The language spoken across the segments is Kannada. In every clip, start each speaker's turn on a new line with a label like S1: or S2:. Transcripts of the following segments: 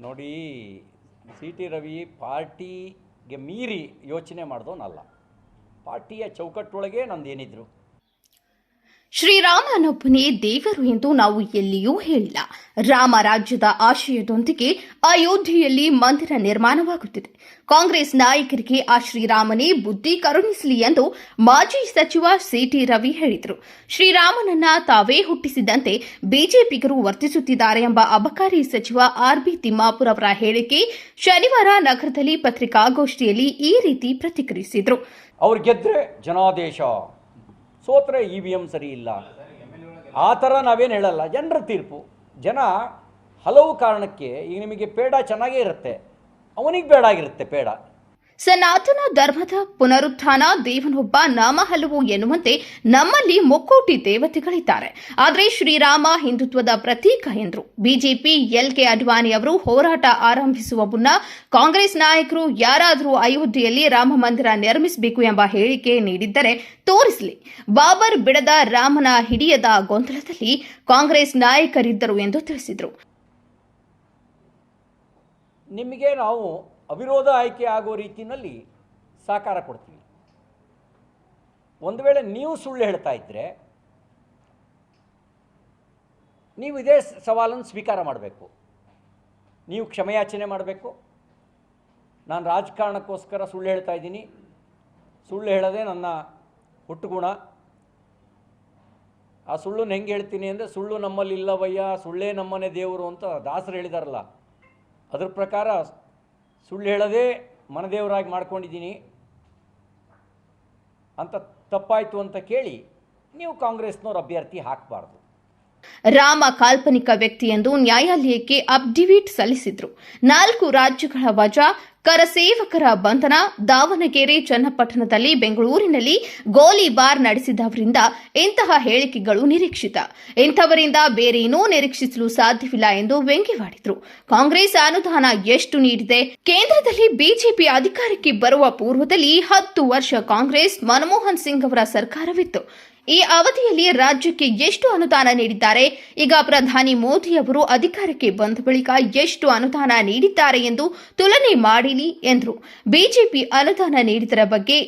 S1: ನೋಡಿ ಸಿ ಟಿ ರವಿ ಪಾರ್ಟಿಗೆ ಮೀರಿ ಯೋಚನೆ ಮಾಡಿದವನಲ್ಲ. ಪಾರ್ಟಿಯ ಚೌಕಟ್ಟೊಳಗೆ ನಂದೇನಿದ್ರು?
S2: ಶ್ರೀರಾಮನೊಬ್ಬನೇ ದೇವರು ಎಂದು ನಾವು ಎಲ್ಲಿಯೂ ಹೇಳಿಲ್ಲ. ರಾಮ ರಾಜ್ಯದ ಆಶಯದೊಂದಿಗೆ ಅಯೋಧ್ಯೆಯಲ್ಲಿ ಮಂದಿರ ನಿರ್ಮಾಣವಾಗುತ್ತಿದೆ. ಕಾಂಗ್ರೆಸ್ ನಾಯಕರಿಗೆ ಆ ಶ್ರೀರಾಮನೇ ಬುದ್ಧಿ ಕರುಣಿಸಲಿ ಎಂದು ಮಾಜಿ ಸಚಿವ ಸಿಟಿ ರವಿ ಹೇಳಿದರು. ಶ್ರೀರಾಮನನ್ನ ತಾವೇ ಹುಟ್ಟಿಸಿದಂತೆ ಬಿಜೆಪಿಗರು ವರ್ತಿಸುತ್ತಿದ್ದಾರೆ ಎಂಬ ಅಬಕಾರಿ ಸಚಿವ ಆರ್ಬಿ ತಿಮ್ಮಾಪುರ್ ಅವರ ಹೇಳಿಕೆ ಶನಿವಾರ ನಗರದಲ್ಲಿ ಪತ್ರಿಕಾಗೋಷ್ಠಿಯಲ್ಲಿ ಈ ರೀತಿ ಪ್ರತಿಕ್ರಿಯಿಸಿದರು.
S1: ಸೋತ್ರೆ ಇ ವಿ ಎಂ ಸರಿ ಇಲ್ಲ. ಆ ಥರ ನಾವೇನು ಹೇಳಲ್ಲ. ಜನರ ತೀರ್ಪು. ಜನ ಹಲವು ಕಾರಣಕ್ಕೆ ಈಗ ನಿಮಗೆ ಪೇಡ ಚೆನ್ನಾಗೇ ಇರುತ್ತೆ. ಅವನಿಗೆ ಬೇಡ ಆಗಿರುತ್ತೆ ಪೇಡ.
S2: ಸನಾತನ ಧರ್ಮದ ಪುನರುತ್ಥಾನ, ದೇವನೊಬ್ಬ ನಾಮ ಹಲವು ಎನ್ನುವಂತೆ ನಮ್ಮಲ್ಲಿ ಮುಕ್ಕೋಟಿ ದೇವತೆಗಳಿದ್ದಾರೆ. ಆದರೆ ಶ್ರೀರಾಮ ಹಿಂದುತ್ವದ ಪ್ರತೀಕ ಎಂದರು. ಬಿಜೆಪಿ ಎಲ್ಕೆ ಅಡ್ವಾಣಿ ಅವರು ಹೋರಾಟ ಆರಂಭಿಸುವ ಮುನ್ನ ಕಾಂಗ್ರೆಸ್ ನಾಯಕರು ಯಾರಾದರೂ ಅಯೋಧ್ಯೆಯಲ್ಲಿ ರಾಮ ಮಂದಿರ ನಿರ್ಮಿಸಬೇಕು ಎಂಬ ಹೇಳಿಕೆ ನೀಡಿದ್ದರೆ ತೋರಿಸಲಿ. ಬಾಬರ್ ಬಿಡದ ರಾಮನ ಹಿಡಿಯದ ಗೊಂದಲದಲ್ಲಿ ಕಾಂಗ್ರೆಸ್ ನಾಯಕರಿದ್ದರು ಎಂದು ತಿಳಿಸಿದರು.
S1: ನಿಮಗೆ ನಾವು ಅವಿರೋಧ ಆಯ್ಕೆ ಆಗೋ ರೀತಿಯಲ್ಲಿ ಸಹಕಾರ ಕೊಡ್ತೀವಿ. ಒಂದು ವೇಳೆ ನೀವು ಸುಳ್ಳು ಹೇಳ್ತಾ ಇದ್ದರೆ ನೀವು ಇದೇ ಸವಾಲನ್ನು ಸ್ವೀಕಾರ ಮಾಡಬೇಕು. ನೀವು ಕ್ಷಮೆಯಾಚನೆ ಮಾಡಬೇಕು. ನಾನು ರಾಜಕಾರಣಕ್ಕೋಸ್ಕರ ಸುಳ್ಳು ಹೇಳ್ತಾ ಇದ್ದೀನಿ. ಸುಳ್ಳು ಹೇಳೋದೇ ನನ್ನ ಹುಟ್ಟುಗುಣ. ಆ ಸುಳ್ಳನ್ನು ಹೆಂಗೆ ಹೇಳ್ತೀನಿ ಅಂದರೆ, ಸುಳ್ಳು ನಮ್ಮಲ್ಲಿ ಇಲ್ಲವಯ್ಯ ಸುಳ್ಳೇ ನಮ್ಮನೆ ದೇವರು ಅಂತ ದಾಸರು ಹೇಳಿದಾರಲ್ಲ, ಅದ್ರ ಪ್ರಕಾರ ಸುಳ್ಳು ಹೇಳೋದೇ ಮನದೇವರಾಗಿ ಮಾಡ್ಕೊಂಡಿದ್ದೀನಿ ಅಂತ ತಪ್ಪಾಯಿತು ಅಂತ ಕೇಳಿ ನೀವು ಕಾಂಗ್ರೆಸ್ನವ್ರು ಅಭ್ಯರ್ಥಿ ಹಾಕಬಾರ್ದು.
S2: ರಾಮ ಕಾಲ್ಪನಿಕ ವ್ಯಕ್ತಿ ಎಂದು ನ್ಯಾಯಾಲಯಕ್ಕೆ ಅಪ್ಡಿವಿಟ್ ಸಲ್ಲಿಸಿದ್ರು. ನಾಲ್ಕು ರಾಜ್ಯಗಳ ವಜಾ ಕರಸೇವಕರ ಬಂಧನ, ದಾವಣಗೆರೆ, ಚನ್ನಪಟ್ಟಣದಲ್ಲಿ, ಬೆಂಗಳೂರಿನಲ್ಲಿ ಗೋಲಿಬಾರ್ ನಡೆಸಿದವರಿಂದ ಇಂತಹ ಹೇಳಿಕೆಗಳು ನಿರೀಕ್ಷಿತ. ಇಂಥವರಿಂದ ಬೇರೇನೂ ನಿರೀಕ್ಷಿಸಲು ಸಾಧ್ಯವಿಲ್ಲ ಎಂದು ವ್ಯಂಗ್ಯವಾಡಿದರು. ಕಾಂಗ್ರೆಸ್ ಅನುದಾನ ಎಷ್ಟು ನೀಡಿದೆ? ಕೇಂದ್ರದಲ್ಲಿ ಬಿಜೆಪಿ ಅಧಿಕಾರಕ್ಕೆ ಬರುವ ಪೂರ್ವದಲ್ಲಿ ಹತ್ತು ವರ್ಷ ಕಾಂಗ್ರೆಸ್ ಮನಮೋಹನ್ ಸಿಂಗ್ ಅವರ ಸರ್ಕಾರವಿತ್ತು. ಈ ಅವಧಿಯಲ್ಲಿ ರಾಜ್ಯಕ್ಕೆ ಎಷ್ಟು ಅನುದಾನ ನೀಡಿದ್ದಾರೆ? ಈಗ ಪ್ರಧಾನಿ ಮೋದಿ ಅವರು ಅಧಿಕಾರಕ್ಕೆ ಬಂದ ಬಳಿಕ ಎಷ್ಟು ಅನುದಾನ ನೀಡಿದ್ದಾರೆ ಎಂದು ತುಲನೆ ಮಾಡಿಲಿ ಎಂದರು. ಬಿಜೆಪಿ ಅನುದಾನ ನೀಡಿದರ ಬಗ್ಗೆ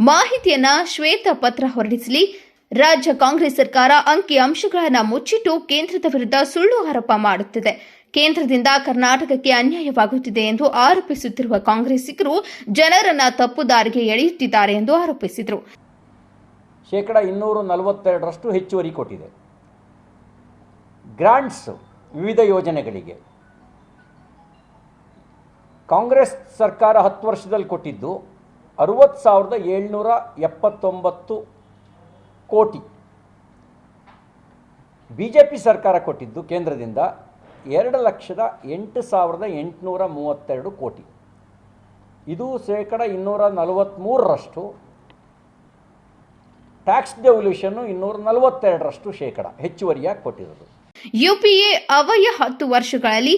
S2: ಮಾಹಿತಿಯನ್ನ ಶ್ವೇತ ಪತ್ರ ಹೊರಡಿಸಲಿ. ರಾಜ್ಯ ಕಾಂಗ್ರೆಸ್ ಸರ್ಕಾರ ಅಂಕಿ ಅಂಶಗಳನ್ನು ಮುಚ್ಚಿಟ್ಟು ಕೇಂದ್ರದ ವಿರುದ್ಧ ಸುಳ್ಳು ಆರೋಪ ಮಾಡುತ್ತಿದೆ. ಕೇಂದ್ರದಿಂದ ಕರ್ನಾಟಕಕ್ಕೆ ಅನ್ಯಾಯವಾಗುತ್ತಿದೆ ಎಂದು ಆರೋಪಿಸುತ್ತಿರುವ ಕಾಂಗ್ರೆಸ್ಸಿಗರು ಜನರನ್ನ ತಪ್ಪು ದಾರಿಗೆ ಎಳೆಯುತ್ತಿದ್ದಾರೆ ಎಂದು ಆರೋಪಿಸಿದರು.
S1: ಶೇಕಡ ಇನ್ನೂರ ನಲವತ್ತೆರಡರಷ್ಟು ಹೆಚ್ಚುವರಿ ಕೊಟ್ಟಿದೆ. ಗ್ರಾಂಟ್ಸ್ ವಿವಿಧ ಯೋಜನೆಗಳಿಗೆ. ಕಾಂಗ್ರೆಸ್ ಸರ್ಕಾರ ಹತ್ತು ವರ್ಷದಲ್ಲಿ ಕೊಟ್ಟಿದ್ದು ಅರುವತ್ತು ಸಾವಿರದ ಏಳ್ನೂರ ಎಪ್ಪತ್ತೊಂಬತ್ತು ಕೋಟಿ. ಬಿ ಜೆ ಪಿ ಸರ್ಕಾರ ಕೊಟ್ಟಿದ್ದು ಕೇಂದ್ರದಿಂದ ಎರಡು ಲಕ್ಷದ ಎಂಟು ಸಾವಿರದ ಎಂಟುನೂರ ಮೂವತ್ತೆರಡು ಕೋಟಿ. ಇದು ಶೇಕಡ ಇನ್ನೂರ ನಲವತ್ತ್ಮೂರರಷ್ಟು ಟ್ಯಾಕ್ಸ್ ಡೆವಲ್ಯೂಷನ್ನು ಇನ್ನೂರ ನಲವತ್ತೆರಡರಷ್ಟು ಶೇಕಡ ಹೆಚ್ಚುವರಿಯಾಗಿ ಕೊಟ್ಟಿರೋದು.
S2: ಯುಪಿಎ ಅವಯ ಹತ್ತು ವರ್ಷಗಳಲ್ಲಿ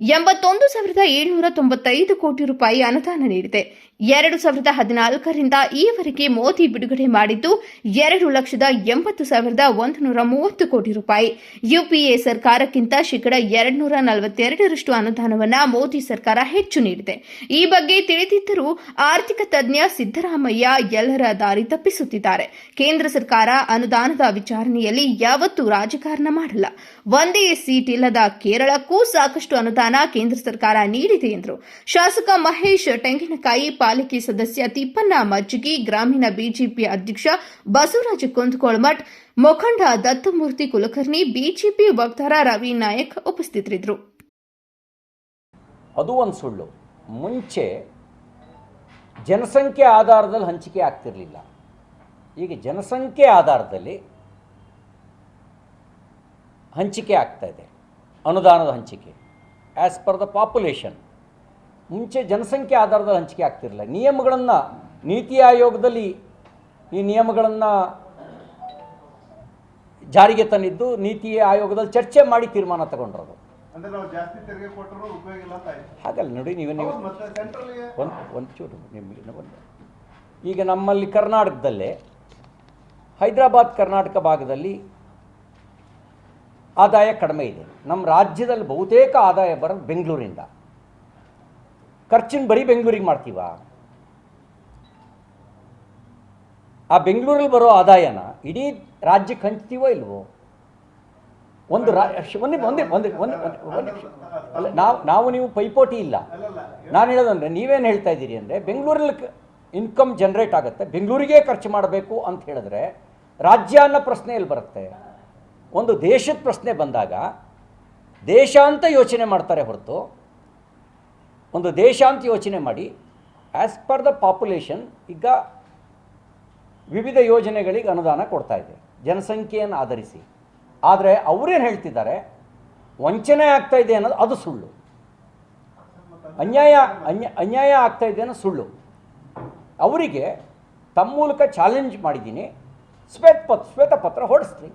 S2: ಎಂಬತ್ತೊಂದು ಸಾವಿರದ ಏಳ್ನೂರ ತೊಂಬತ್ತೈದು ಕೋಟಿ ರೂಪಾಯಿ ಅನುದಾನ ನೀಡಿದೆ. ಎರಡು ಸಾವಿರದ ಹದಿನಾಲ್ಕರಿಂದ ಈವರೆಗೆ ಮೋದಿ ಬಿಡುಗಡೆ ಮಾಡಿದ್ದು ಎರಡು ಲಕ್ಷದ ಎಂಬತ್ತು ಸಾವಿರದ ಒಂದು ನೂರ ಮೂವತ್ತು ಕೋಟಿ ರೂಪಾಯಿ. ಯುಪಿಎ ಸರ್ಕಾರಕ್ಕಿಂತ ಶೇಕಡ ಎರಡ್ನೂರ ನಲವತ್ತೆರಡರಷ್ಟು ಅನುದಾನವನ್ನು ಮೋದಿ ಸರ್ಕಾರ ಹೆಚ್ಚು ನೀಡಿದೆ. ಈ ಬಗ್ಗೆ ತಿಳಿದಿದ್ದರೂ ಆರ್ಥಿಕ ತಜ್ಞ ಸಿದ್ದರಾಮಯ್ಯ ಎಲ್ಲರ ದಾರಿ ತಪ್ಪಿಸುತ್ತಿದ್ದಾರೆ. ಕೇಂದ್ರ ಸರ್ಕಾರ ಅನುದಾನದ ವಿಚಾರಣೆಯಲ್ಲಿ ಯಾವತ್ತೂ ರಾಜಕಾರಣ ಮಾಡಲ್ಲ. ಒಂದೇ ಸೀಟ್ ಇಲ್ಲದ ಕೇರಳಕ್ಕೂ ಸಾಕಷ್ಟು ಅನುದಾನ ಕೇಂದ್ರ ಸರ್ಕಾರ ನೀಡಿದೆ ಎಂದರು. ಶಾಸಕ ಮಹೇಶ್ ತೆಂಗಿನಕಾಯಿ ಪಾಲಿಕೆ ಸದಸ್ಯ ತಿಪ್ಪಣ್ಣ ಮಜ್ಜಿಗಿ ಗ್ರಾಮೀಣ ಬಿಜೆಪಿ ಅಧ್ಯಕ್ಷ ಬಸವರಾಜ ಕುಂದಕೋಳಮಠ್ ಮುಖಂಡ ದತ್ತಮೂರ್ತಿ ಕುಲಕರ್ಣಿ, ಬಿಜೆಪಿ ವಕ್ತಾರ ರವಿ ನಾಯಕ್ ಉಪಸ್ಥಿತರಿದ್ದರು.
S1: ಅದು ಒಂದು ಸುಳ್ಳು. ಮುಂಚೆ ಜನಸಂಖ್ಯೆ ಆಧಾರದಲ್ಲಿ ಹಂಚಿಕೆ ಆಗ್ತಿರಲಿಲ್ಲ. ಈಗ ಜನಸಂಖ್ಯೆ ಆಧಾರದಲ್ಲಿ ಹಂಚಿಕೆ ಆಗ್ತಾ ಇದೆ. ಅನುದಾನದ ಹಂಚಿಕೆ ಆ್ಯಸ್ ಪರ್ ದ ಪಾಪ್ಯುಲೇಷನ್ ಮುಂಚೆ ಜನಸಂಖ್ಯೆ ಆಧಾರದಲ್ಲಿ ಹಂಚಿಕೆ ಆಗ್ತಿರಲಿಲ್ಲ. ನಿಯಮಗಳನ್ನು ನೀತಿ ಆಯೋಗದಲ್ಲಿ ಈ ನಿಯಮಗಳನ್ನು ಜಾರಿಗೆ ತಂದಿದ್ದು ನೀತಿ ಆಯೋಗದಲ್ಲಿ ಚರ್ಚೆ ಮಾಡಿ ತೀರ್ಮಾನ ತಗೊಂಡ್ರದು. ಹಾಗಲ್ಲ ನೋಡಿ ನೀವು ನೀವು ಒಂದು ಒಂದು ಚೂರು ನಿಮಗೆ ಒಂದು. ಈಗ ನಮ್ಮಲ್ಲಿ ಕರ್ನಾಟಕದಲ್ಲೇ ಹೈದರಾಬಾದ್ ಕರ್ನಾಟಕ ಭಾಗದಲ್ಲಿ ಆದಾಯ ಕಡಿಮೆ ಇದೆ. ನಮ್ಮ ರಾಜ್ಯದಲ್ಲಿ ಬಹುತೇಕ ಆದಾಯ ಬರೋದು ಬೆಂಗಳೂರಿಂದ. ಖರ್ಚಿನ ಬರೀ ಬೆಂಗಳೂರಿಗೆ ಮಾಡ್ತೀವ? ಆ ಬೆಂಗಳೂರಲ್ಲಿ ಬರೋ ಆದಾಯನ ಇಡೀ ರಾಜ್ಯಕ್ಕೆ ಹಂಚ್ತೀವೋ ಇಲ್ವೋ? ಒಂದು ಒಂದೇ ಒಂದೇ ಒಂದೇ ಒಂದು ನಾವು ನಾವು ನೀವು ಪೈಪೋಟಿ ಇಲ್ಲ. ನಾನು ಹೇಳೋದಂದ್ರೆ ನೀವೇನು ಹೇಳ್ತಾ ಇದ್ದೀರಿ ಅಂದರೆ ಬೆಂಗಳೂರಲ್ಲಿ ಇನ್ಕಮ್ ಜನ್ರೇಟ್ ಆಗುತ್ತೆ. ಬೆಂಗಳೂರಿಗೆ ಖರ್ಚು ಮಾಡಬೇಕು ಅಂತ ಹೇಳಿದ್ರೆ ರಾಜ್ಯ ಅನ್ನೋ ಪ್ರಶ್ನೆ ಎಲ್ಲಿ ಬರುತ್ತೆ? ಒಂದು ದೇಶದ ಪ್ರಶ್ನೆ ಬಂದಾಗ ದೇಶ ಅಂತ ಯೋಚನೆ ಮಾಡ್ತಾರೆ ಹೊರತು ಒಂದು ದೇಶ ಅಂತ ಯೋಚನೆ ಮಾಡಿ ಆ್ಯಸ್ ಪರ್ ದ ಪಾಪ್ಯುಲೇಷನ್ ಈಗ ವಿವಿಧ ಯೋಜನೆಗಳಿಗೆ ಅನುದಾನ ಕೊಡ್ತಾ ಇದೆ, ಜನಸಂಖ್ಯೆಯನ್ನು ಆಧರಿಸಿ. ಆದರೆ ಅವರೇನು ಹೇಳ್ತಿದ್ದಾರೆ, ವಂಚನೆ ಆಗ್ತಾ ಇದೆ ಅನ್ನೋದು ಅದು ಸುಳ್ಳು. ಅನ್ಯಾಯ, ಅನ್ಯ, ಅನ್ಯಾಯ ಆಗ್ತಾ ಇದೆ ಅನ್ನೋ ಸುಳ್ಳು. ಅವರಿಗೆ ತಮ್ಮ ಮೂಲಕ ಚಾಲೆಂಜ್ ಮಾಡಿದ್ದೀನಿ ಶ್ವೇತಪತ್ರ ಶ್ವೇತಪತ್ರ ಹೊಡಿಸ್ಲಿ